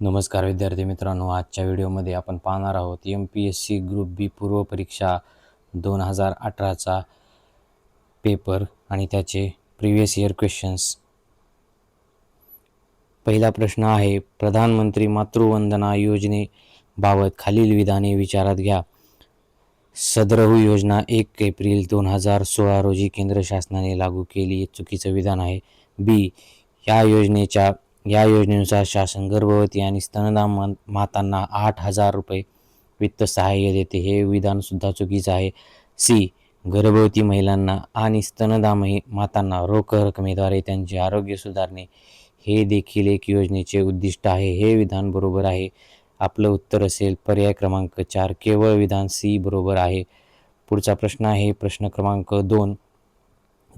नमस्कार विद्यार्थी मित्रांनो आजच्या व्हिडिओमध्ये आपण पाहणार आहोत M P S C group B पूर्व परीक्षा दोन हजार अठराचा पेपर आणि त्याचे प्रिव्हियस इयर क्वेश्चन्स पहिला प्रश्न आहे प्रधानमंत्री मातृवंदना योजनेबाबत खालील विधाने विचारात घ्या. सदरहू योजना एक एप्रिल दोन हजार सोळा रोजी केंद्र शासनाने लागू केली चुकीचं विधान आहे. बी या योजनेच्या या योजनेनुसार शासन गर्भवती आणि स्तनदान मातांना आठ हजार रुपये वित्त सहाय्य देते. हे विधानसुद्धा चुकीचं आहे. सी. गर्भवती महिलांना आणि स्तनदा मातांना रोख रकमेद्वारे त्यांचे आरोग्य सुधारणे हे देखील एक योजनेचे उद्दिष्ट आहे. हे विधान बरोबर आहे. आपलं उत्तर असेल पर्याय क्रमांक चार केवळ विधान सी बरोबर आहे. पुढचा प्रश्न आहे. प्रश्न क्रमांक दोन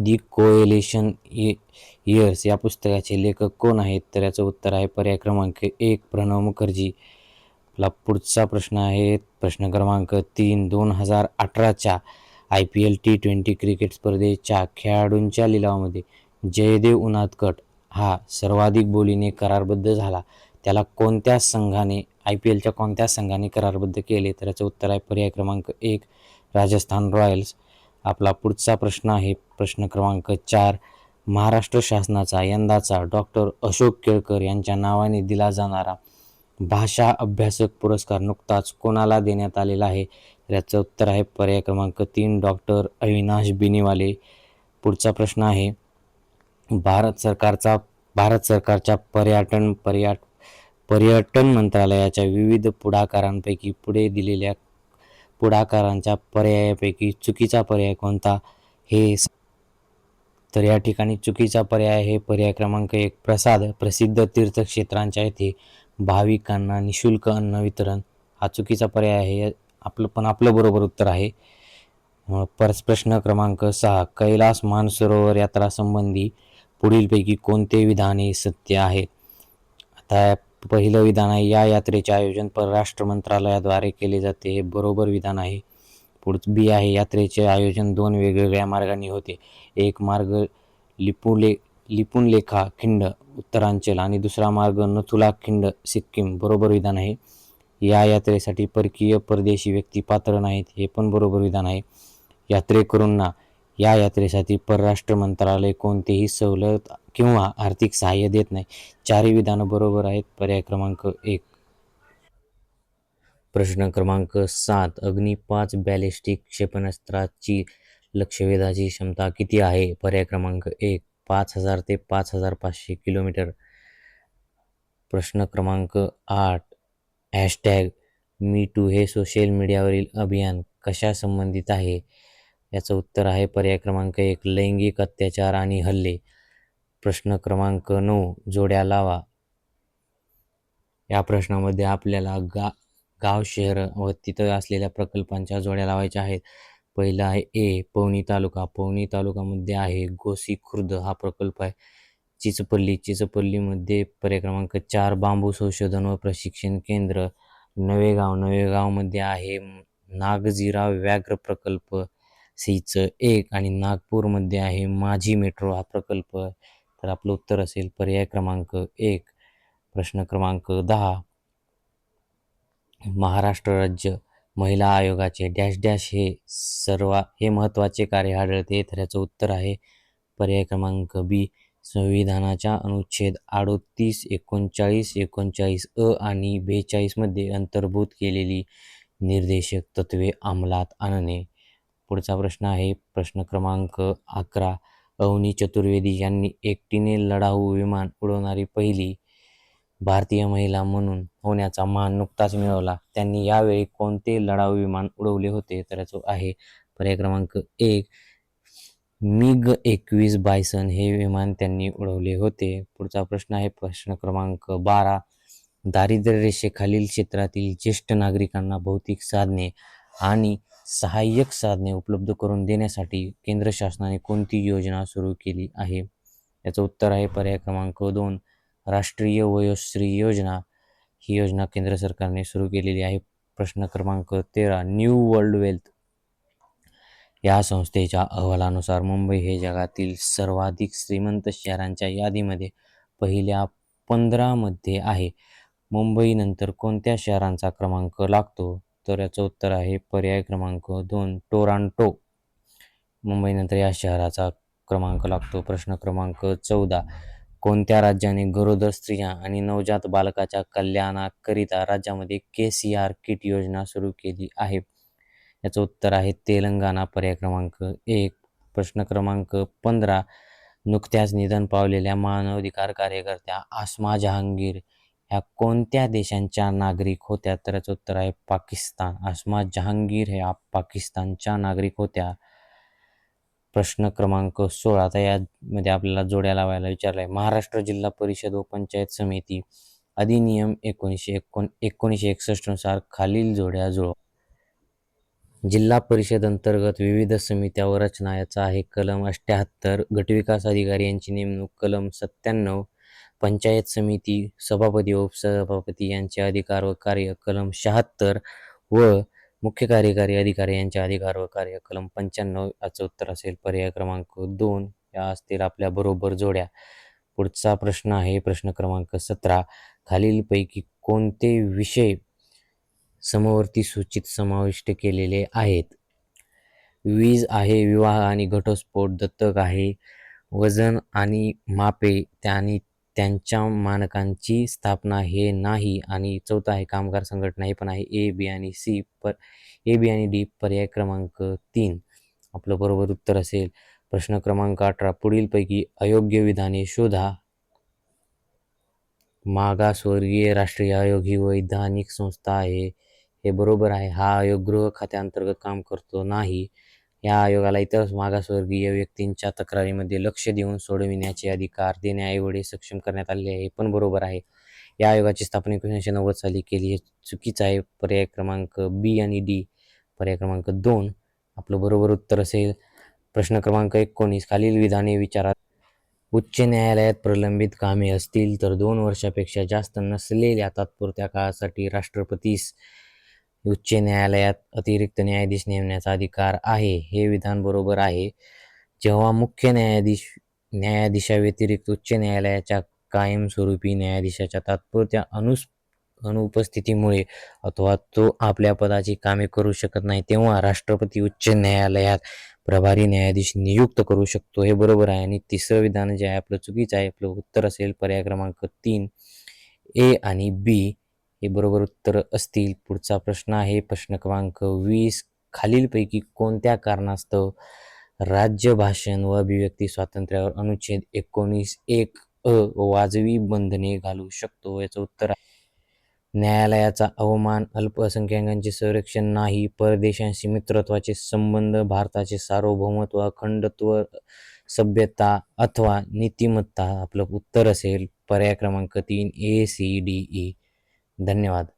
दी कोएलेशन इयर्स या पुस्तकाचे लेखक कोण आहेत? तर याचं उत्तर आहे पर्याय क्रमांक एक प्रणव मुखर्जी. आपला पुढचा प्रश्न आहे प्रश्न क्रमांक तीन दोन हजार अठराच्या I P L T twenty cricket स्पर्धेच्या खेळाडूंच्या लिलावामध्ये जयदेव उनादकट हा सर्वाधिक बोलीने करारबद्ध झाला. त्याला कोणत्या संघाने आय पी एलच्या कोणत्या संघाने करारबद्ध केले? तर याचं उत्तर आहे पर्याय क्रमांक एक राजस्थान रॉयल्स. आपला पुढचा प्रश्न आहे. प्रश्न क्रमांक चार महाराष्ट्र शासनाचा यंदाचा डॉक्टर अशोक केळकर यांच्या नावाने दिला जाणारा भाषा अभ्यासक पुरस्कार नुकताच कोणाला देण्यात आलेला आहे? याचं उत्तर आहे पर्याय क्रमांक तीन डॉक्टर अविनाश बिनीवाले. पुढचा प्रश्न आहे भारत सरकारचा भारत सरकारच्या पर्यटन पर्याट पर्यटन मंत्रालयाच्या विविध पुढाकारांपैकी पुढे दिलेल्या पुढाकारांच्या पर्यायापैकी चुकीचा पर्याय कोणता हे तर या ठिकाणी चुकीचा पर्याय हे पर्याय क्रमांक एक. प्रसाद प्रसिद्ध तीर्थक्षेत्रांच्या येथे भाविकांना निशुल्क अन्न वितरण. हा चुकीचा पर्याय आहे आपलं पण आपलं बरोबर उत्तर आहे. परस प्रश्न क्रमांक सहा. कैलास मानसरोवर यात्रा संबंधी पुढीलपैकी कोणते विधाने सत्य आहे? आता पहिलं विधान आहे. या यात्रेचे आयोजन परराष्ट्र मंत्रालयाद्वारे केले जाते. हे बरोबर विधान आहे. पुढचं बी आहे यात्रेचे आयोजन दोन वेगवेगळ्या मार्गांनी होते. एक मार्ग लिपुले लिपुणलेखा खिंड उत्तरांचल आणि दुसरा मार्ग नथुला खिंड सिक्कीम. बरोबर विधान आहे. या यात्रेसाठी परकीय परदेशी व्यक्ती पात्र नाहीत. हे पण बरोबर विधान आहे. यात्रेकरूंना या यात्रेसाठी परराष्ट्र मंत्रालय कोणतेही सवलत किंवा आर्थिक सहाय्य देत नाही. चारही विधानं बरोबर आहेत. पर्याय क्रमांक एक. प्रश्न क्रमांक सात. अग्नि पाच बॅलिस्टिक क्षेपणास्त्राची लक्षवेधाची क्षमता किती आहे? पर्याय क्रमांक एक. पाच हजार ते पाच हजार पाचशे किलोमीटर. प्रश्न क्रमांक आठ. हॅशटॅग मी टू हे सोशल मीडियावरील अभियान कशा संबंधित आहे? याचं उत्तर आहे पर्याय क्रमांक एक लैंगिक अत्याचार आणि हल्ले. प्रश्न क्रमांक नऊ जोड्या लावा. या प्रश्नामध्ये आपल्याला गा गाव शहर व तिथं असलेल्या प्रकल्पांच्या जोड्या लावायच्या आहेत. पहिला आहे ए पवनी तालुका. पवनी तालुकामध्ये आहे गोसी खुर्द. हा प्रकल्प आहे चिचपल्ली. चिचपल्लीमध्ये पर्याय क्रमांक चार बांबू संशोधन व प्रशिक्षण केंद्र. नवेगाव. नवेगावमध्ये आहे नागझिरा व्याघ्र प्रकल्प. सीचं एक आणि नागपूरमध्ये आहे माझी मेट्रो हा प्रकल्प. तर आपलं उत्तर असेल पर्याय क्रमांक एक प्रश्न क्रमांक दहा. महाराष्ट्र राज्य महिला आयोगाचे डॅश डॅश हे सर्व हे महत्त्वाचे कार्य आढळते तर याचं उत्तर आहे पर्याय क्रमांक बी संविधानाच्या अनुच्छेद अडोतीस एकोणचाळीस एकोणचाळीस अ आणि बेचाळीसमध्ये अंतर्भूत केलेली निर्देशक तत्त्वे अंमलात आणणे. पुढचा प्रश्न आहे. प्रश्न क्रमांक अकरा. अवनी चतुर्वेदी यांनी एकटीने लढाऊ विमान उडवणारी पहिली भारतीय महिला म्हणून होण्याचा मान नुकताच मिळवला. त्यांनी यावेळी कोणते लढाऊ विमान उडवले होते तर याचं आहे पर्याय क्रमांक एक. मिग एकवीस बायसन हे विमान त्यांनी उडवले होते. पुढचा प्रश्न आहे. प्रश्न क्रमांक बारा. दारिद्र्य रेषेखालील क्षेत्रातील ज्येष्ठ नागरिकांना भौतिक साधने आणि सहाय्यक साधने उपलब्ध करून देण्यासाठी केंद्र शासनाने कोणती योजना सुरू केली आहे? याचं उत्तर आहे पर्याय क्रमांक दोन राष्ट्रीय वयोश्री योजना. ही योजना केंद्र सरकारने सुरू केलेली आहे. प्रश्न क्रमांक तेरा न्यू वर्ल्ड वेल्थ. या संस्थेच्या अहवालानुसार मुंबई हे जगातील सर्वाधिक श्रीमंत शहरांच्या यादीमध्ये पहिल्या पंधरामध्ये आहे. मुंबईनंतर कोणत्या शहरांचा क्रमांक लागतो? तर याचं उत्तर आहे पर्याय क्रमांक दोन टोरांटो. मुंबईनंतर या शहराचा क्रमांक लागतो. प्रश्न क्रमांक चौदा कोणत्या राज्याने गरोदर स्त्रिया आणि नवजात बालकाच्या कल्याणाकरिता राज्यामध्ये के सी आर किट योजना सुरू केली आहे? याचं उत्तर आहे तेलंगणा. पर्याय क्रमांक एक प्रश्न क्रमांक पंधरा नुकत्याच निधन पावलेल्या मानवाधिकार कार्यकर्त्या आसमा जहांगीर ह्या कोणत्या देशांच्या नागरिक होत्या? तर याचं उत्तर आहे पाकिस्तान. आसमा जहांगीर ह्या पाकिस्तानच्या नागरिक होत्या. प्रश्न क्रमांक सोळा. आता यामध्ये आपल्याला जोड्या लावायला विचारलं आहे महाराष्ट्र जिल्हा परिषद व पंचायत समिती अधिनियम एकोणीसशे एकोण एकोणीसशे एकसष्टनुसार खालील जोड्या जुळवा. जिल्हा परिषद अंतर्गत विविध समित्या व रचना. याचा आहे कलम अठ्ठ्याहत्तर गटविकास अधिकारी यांची नेमणूक कलम सत्त्याण्णव. पंचायत समिती सभापती उपसभापती यांचे अधिकार व कार्य कलम शहात्तर व मुख्य कार्यकारी अधिकारी यांचे अधिकार व कार्य कलम पंच्याण्णव याचं उत्तर असेल. पर्याय क्रमांक दोन या असतील आपल्या बरोबर जोड्या. पुढचा प्रश्न आहे प्रश्न क्रमांक सतरा. खालीलपैकी कोणते विषय समवर्ती सूचित समाविष्ट केलेले आहेत? वीज आहे विवाह आणि घटस्फोट दत्तक आहे वजन आणि मापे आणि त्यांच्या मानकांची स्थापना हे नाही आणि चौथा आहे कामगार संघटना हे पण आहे. ए बी आणि सी पर ए बी आणि डी पर्याय क्रमांक तीन. आपलं बरोबर उत्तर असेल. प्रश्न क्रमांक अठरा. पुढीलपैकी अयोग्य विधाने शोधा. मागासवर्गीय राष्ट्रीय आयोग ही वैधानिक संस्था आहे. हे बरोबर आहे. हा आयोग गृह खात्याअंतर्गत काम करतो नाही. या आयोगाला इतर मागासवर्गीय व्यक्तींच्या तक्रारीमध्ये लक्ष देऊन सोडविण्याचे अधिकार देण्याएवढे सक्षम करण्यात आले आहे. हे पण बरोबर आहे. या आयोगाची स्थापना एकोणीसशे नव्वद साली केली. हे चुकीचं आहे. पर्याय क्रमांक बी आणि डी पर्याय क्रमांक दोन. आपलं बरोबर उत्तर असेल. प्रश्न क्रमांक एकोणीस. खालील विधाने विचारात. उच्च न्यायालयात प्रलंबित कामे असतील तर दोन वर्षापेक्षा जास्त नसलेल्या तात्पुरत्या काळासाठी राष्ट्रपतीस उच्च न्यायालयात अतिरिक्त न्यायाधीश नेमण्याचा अधिकार आहे हे विधान बरोबर आहे. जेव्हा मुख्य न्यायाधीश न्यायाधीशाव्यतिरिक्त उच्च न्यायालयाच्या कायमस्वरूपी न्यायाधीशाच्या तात्पुरत्या अनुस अनुपस्थितीमुळे अथवा तो आपल्या पदाची कामे करू शकत नाही तेव्हा राष्ट्रपती उच्च न्यायालयात प्रभारी न्यायाधीश नियुक्त करू शकतो हे बरोबर आहे. आणि तिसरं विधान जे आहे आपलं चुकीचं आहे आपलं उत्तर असेल पर्याय क्रमांक तीन ए आणि बी. हे बरोबर उत्तर असतील. पुढचा प्रश्न आहे प्रश्न क्रमांक वीस. खालीलपैकी कोणत्या कारणास्तव राज्य भाषण व अभिव्यक्ती स्वातंत्र्यावर अनुच्छेद एकोणीस एक अ वाजवी बंधने घालू शकतो? याचं उत्तर आहे. न्यायालयाचा अवमान अल्पसंख्याकांचे संरक्षण नाही परदेशांशी मित्रत्वाचे संबंध भारताचे सार्वभौमत्व अखंडत्व सभ्यता अथवा नीतिमत्ता. आपलं उत्तर असेल पर्याय क्रमांक तीन ए सी डी ई धन्यवाद.